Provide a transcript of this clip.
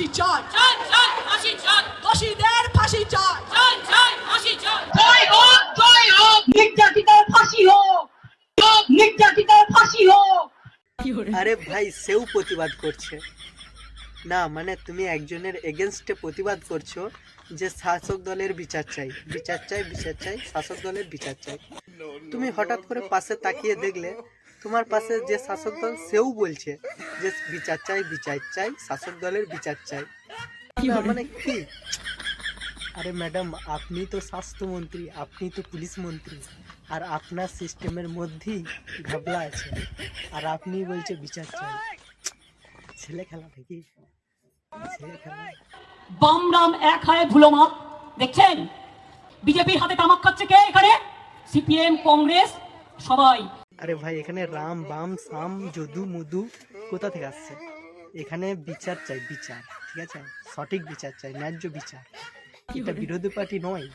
ফাঁসি চাই। দোষীদের ফাঁসি নির্যাতিতার ফাঁসি হোক। নির্যাতিতার ফাঁসি হোক। আরে ভাই সেও প্রতিবাদ করছে। না মানে তুমি একজনের এগেনস্টে প্রতিবাদ করছ যে শাসক দলের বিচার চাই। বিচার চাই বিচার চাই শাসক দলের বিচার চাই। তুমি হঠাৎ করে পাশে তাকিয়ে দেখলে তোমার পাশে যে শাসক দল সেও বলছে যে বিচার চাই বিচার চাই শাসক দলের বিচার চাই। মানে কি? আরে ম্যাডাম আপনি তো স্বাস্থ্যমন্ত্রী আপনি তো পুলিশ মন্ত্রী আর আপনার সিস্টেমের মধ্যেই ঘাবলা আছে আর আপনি বলছে বিচার চাই। ছেলে খেলা নাকি? ছেলে খেলা বাম রাম এক হায় মাপ দেখছেন? বিজেপির হাতে তামাক খাচ্ছে কে এখানে? সিপিএম কংগ্রেস সবাই। আরে ভাই এখানে রাম বাম সাম যদু মুদু কোথা থেকে আসছে? এখানে বিচার চাই বিচার ঠিক আছে? সঠিক বিচার চাই ন্যায্য বিচার। এটা বিরোধী পার্টি নয়।